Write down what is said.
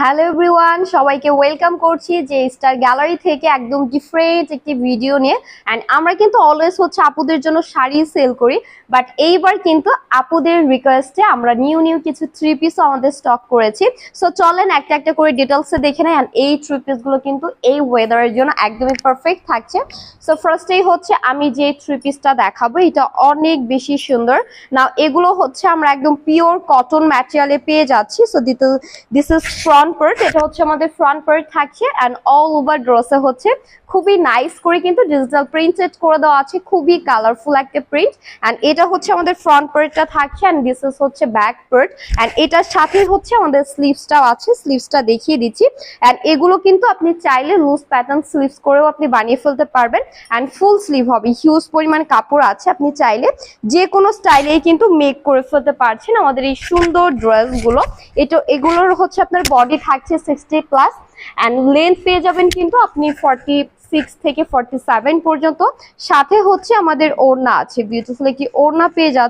Hello everyone সবাইকে welcome করছি যে স্টার গ্যালারি থেকে একদম ডিফারেন্ট একটি ভিডিও নিয়ে। অ্যান্ড আমরা কিন্তু অলওয়েজ হচ্ছে আপুদের জন্য শাড়ি সেল করি। বাট এইবার কিন্তু আপুদের রিকোয়েস্টে আমরা নিউ নিউ কিছু থ্রি পিসও আমাদের স্টক করেছি। সো চলেন একটা একটা করে ডিটেলসে দেখে নেয় অ্যান্ড এই থ্রি পিসগুলো কিন্তু এই ওয়েদারের জন্য একদমই পারফেক্ট থাকছে। সো ফার্স্টেই হচ্ছে আমি যে থ্রি পিসটা দেখাবো, এটা অনেক বেশি সুন্দর। না এগুলো হচ্ছে আমরা একদম পিওর কটন ম্যাটেরিয়ালে পেয়ে যাচ্ছি। So this is front part এটা হচ্ছে আমাদের ফ্রন্ট পার্ট থাকছে অ্যান্ড অল ওভার ড্রেসে হচ্ছে। খুবই নাইস করে কিন্তু ডিজিটাল প্রিন্টেড করে দেওয়া আছে, খুবই কালারফুল একটা প্রিন্ট অ্যান্ড এটা হচ্ছে আমাদের ফ্রন্ট পার্টটা থাকছে অ্যান্ড দিস ইজ হচ্ছে ব্যাক পার্ট অ্যান্ড এটার সাথে হচ্ছে আমাদের স্লিভসটাও আছে স্লিভসটা দেখিয়ে দিচ্ছি। অ্যান্ড এগুলো কিন্তু আপনি চাইলে লুজ প্যাটার্ন স্লিভস করেও আপনি বানিয়ে ফেলতে পারবেন। অ্যান্ড ফুল স্লিভ হবে হিউজ পরিমাণ কাপড় আছে, আপনি চাইলে যে কোনো স্টাইলেই কিন্তু মেক করে ফেলতে পারছেন আমাদের এই সুন্দর ড্রেসগুলো এটা, এগুলোর হচ্ছে আপনার বডি থাকছে সিক্সটি প্লাস অ্যান্ড লেন্থ পেয়ে যাবেন কিন্তু আপনি ফর্টি সিক্স থেকে ফর্টি সেভেন পর্যন্ত। সাথে হচ্ছে আমাদের ওড়না আছে বিউটিফুল কি ওড়না পেয়ে যাচ্ছে